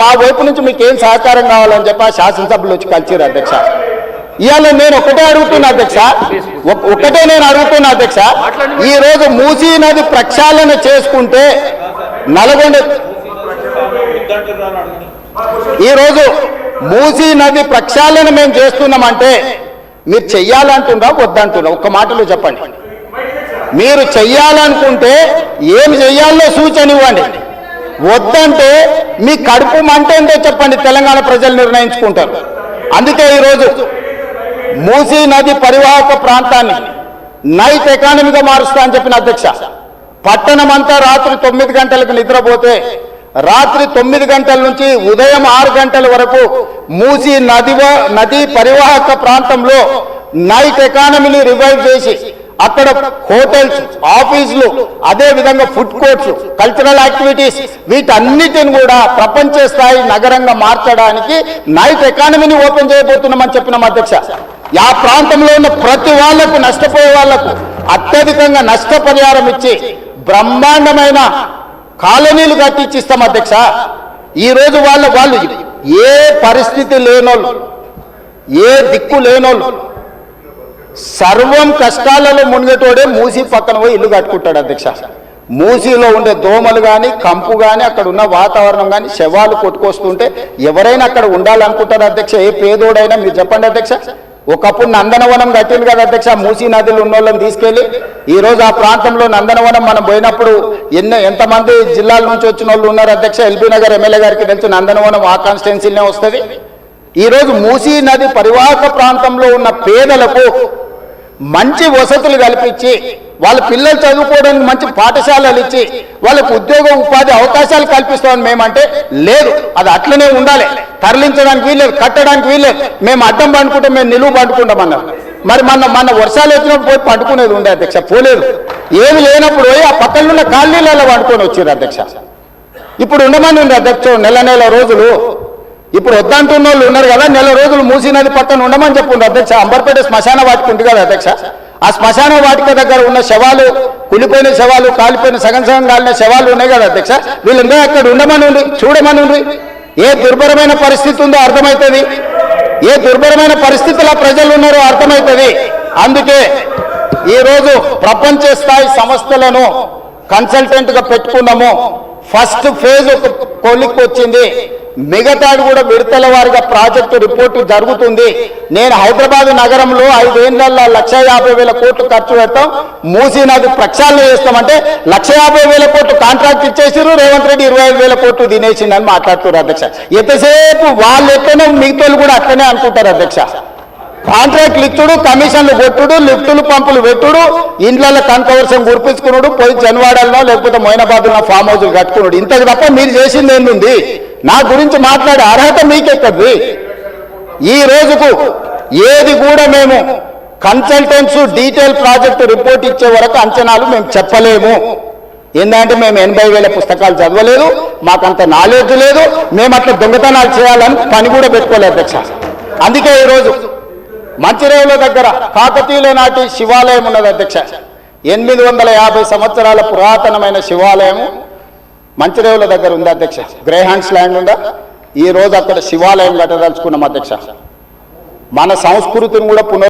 మా వైపు నుంచి మీకు ఏం సహకారం కావాలని చెప్పి ఆ శాసనసభ్యులు వచ్చి కలిసిరు అధ్యక్ష. ఇవాళ నేను ఒకటే అడుగుతున్నా అధ్యక్ష. ఒకటే నేను అడుగుతున్నా అధ్యక్ష. ఈ రోజు మూసీ నది ప్రక్షాళన చేసుకుంటే నల్గొండ ఈ రోజు మూసీ నది ప్రక్షాళన మేము చేస్తున్నామంటే మీరు చెయ్యాలంటుందా వద్దంటుందా ఒక్క మాటలో చెప్పండి. మీరు చెయ్యాలనుకుంటే ఏం చెయ్యాలో సూచన ఇవ్వండి. వద్దంటే మీ కడుపు మంట ఏంటో చెప్పండి తెలంగాణ ప్రజలు నిర్ణయించుకుంటారు. అందుకే ఈరోజు మూసీ నది పరివాహక ప్రాంతాన్ని నైట్ ఎకానమీగా మారుస్తా అని చెప్పిన అధ్యక్ష. పట్టణం అంతా రాత్రి తొమ్మిది గంటలకు నిద్రపోతే రాత్రి తొమ్మిది గంటల నుంచి ఉదయం ఆరు గంటల వరకు మూసీ నది నది పరివాహక ప్రాంతంలో నైట్ ఎకానమీని రివైవ్ చేసి అక్కడ హోటల్స్ ఆఫీసులు అదే విధంగా ఫుడ్ కోర్ట్స్ కల్చరల్ యాక్టివిటీస్ వీటన్నిటిని కూడా ప్రపంచ స్థాయి నగరంగా మార్చడానికి నైట్ ఎకానమీని ఓపెన్ చేయబోతున్నామని చెప్పిన అధ్యక్ష. ఆ ప్రాంతంలో ఉన్న ప్రతి వాళ్ళకు నష్టపోయే వాళ్ళకు అత్యధికంగా నష్టపరిహారం ఇచ్చి బ్రహ్మాండమైన కాలనీలు కట్టించిస్తాం అధ్యక్ష. ఈ రోజు వాళ్ళ వాళ్ళు ఏ పరిస్థితి లేనోళ్ళు ఏ దిక్కు లేనోళ్ళు సర్వం కష్టాలలో మునిగేటోడే మూసి పక్కన పోయి ఇల్లు కట్టుకుంటాడు అధ్యక్ష. మూసీలో ఉండే దోమలు కానీ కంపు కానీ అక్కడ ఉన్న వాతావరణం కానీ శవాలు కొట్టుకొస్తుంటే ఎవరైనా అక్కడ ఉండాలనుకుంటారు అధ్యక్ష. ఏ పేదోడైనా మీరు చెప్పండి అధ్యక్ష. ఒకప్పుడు నందనవనం కట్టింది కదా అధ్యక్ష మూసీ నదిలో ఉన్న వాళ్ళని తీసుకెళ్ళి. ఈ రోజు ఆ ప్రాంతంలో నందనవనం మనం పోయినప్పుడు ఎన్నో ఎంతమంది జిల్లాల నుంచి వచ్చిన వాళ్ళు ఉన్నారు అధ్యక్ష. ఎల్బీ నగర్ ఎమ్మెల్యే గారికి తెలుసు నందనవనం ఆ కాన్స్టిట్యున్సీనే వస్తుంది. ఈరోజు మూసీ నది పరివాహక ప్రాంతంలో ఉన్న పేదలకు మంచి వసతులు కల్పించి వాళ్ళ పిల్లలు చదువుకోవడానికి మంచి పాఠశాలలు ఇచ్చి వాళ్ళకు ఉద్యోగ ఉపాధి అవకాశాలు కల్పిస్తామని మేమంటే లేదు. అది అట్లనే ఉండాలి. తరలించడానికి వీల్లేదు కట్టడానికి వీల్లేదు. మేము అడ్డం పండుకుంటే మేము నిలువు పండుకుంటామన్నారు మరి మన మన వర్షాలు వచ్చినప్పుడు పోయి పండుకునేది ఉండే అధ్యక్ష పోలేదు. ఏమి లేనప్పుడు పోయి ఆ పక్కన ఉన్న కాలనీలలో పండుకొని వచ్చారు అధ్యక్ష. ఇప్పుడు ఉండమని ఉంది అధ్యక్ష నెల నెల రోజులు ఇప్పుడు వద్దంటున్న వాళ్ళు ఉన్నారు కదా నెల రోజులు మూసీ నది పక్కన ఉండమని చెప్పుండ్రు అధ్యక్ష. అంబర్పేట శ్మశాన వాటిక ఉంది కదా అధ్యక్ష? ఆ శ్మశాన వాటిక దగ్గర ఉన్న శవాలు కులిపోయిన శవాలు కాలిపోయిన సగం సగం కాలిన శవాలు ఉన్నాయి కదా అధ్యక్ష? వీళ్ళందరూ అక్కడ ఉండమని ఉంది చూడమని ఉంది. ఏ దుర్భరమైన పరిస్థితి ఉందో అర్థమవుతుంది ఏ దుర్భరమైన పరిస్థితుల్లో ప్రజలు ఉన్నారో అర్థమవుతుంది అందుకే ఈరోజు ప్రపంచ స్థాయి సంస్థలను కన్సల్టెంట్గా పెట్టుకున్నాము. ఫస్ట్ ఫేజ్ ఒక కొలిక్ వచ్చింది. మిగతాది కూడా విడతల వారిగా ప్రాజెక్టు రిపోర్టు జరుగుతుంది. నేను హైదరాబాద్ నగరంలో ఐదేళ్ళలో లక్ష యాభై వేల కోట్లు ఖర్చు పెడతాం. మూసీ నది ప్రక్షాళన చేస్తామంటే లక్ష యాభై వేల కోట్లు కాంట్రాక్ట్ ఇచ్చేసారు రేవంత్ రెడ్డి ఇరవై ఐదు వేల కోట్లు తినేసిందని మాట్లాడుతున్నారు అధ్యక్ష. ఎంతసేపు వాళ్ళు ఎట్లనే మిగతాలు కూడా అట్లనే అనుకుంటారు అధ్యక్ష. కాంట్రాక్ట్లు ఇచ్చుడు కమిషన్లు కొట్టుడు లిఫ్టులు పంపులు పెట్టుడు ఇండ్లలో కనకవర్షం గురిపించుకున్నాడు పోయి జన్వాడల్లో లేకపోతే మొయినాబాద్లో ఫామ్ హౌస్లు కట్టుకున్నాడు ఇంతకు తప్ప మీరు చేసింది ఏంది నా గురించి మాట్లాడే అర్హత మీకెక్కది ఈ రోజుకు ఏది కూడా మేము కన్సల్టెన్స్ డీటెయిల్ ప్రాజెక్టు రిపోర్ట్ ఇచ్చే వరకు అంచనాలు మేము చెప్పలేము. ఏంటంటే మేము ఎనభై వేల పుస్తకాలు చదవలేదు మాకంత నాలెడ్జ్ లేదు మేము అట్లా దొంగతనాలు చేయాలని పని కూడా పెట్టుకోలేదు అధ్యక్ష. అందుకే ఈరోజు మంచిరేవుల దగ్గర కాకతీయుల నాటి శివాలయం ఉన్నది అధ్యక్ష. ఎనిమిది వందల యాభై సంవత్సరాల పురాతనమైన శివాలయం మంచిరేవుల దగ్గర ఉంది అధ్యక్ష. గ్రేహాన్స్ ల్యాండ్ ఉందా? ఈ రోజు అక్కడ శివాలయం కట్టదలుచుకున్నాం అధ్యక్ష. మన సంస్కృతిని కూడా పునర్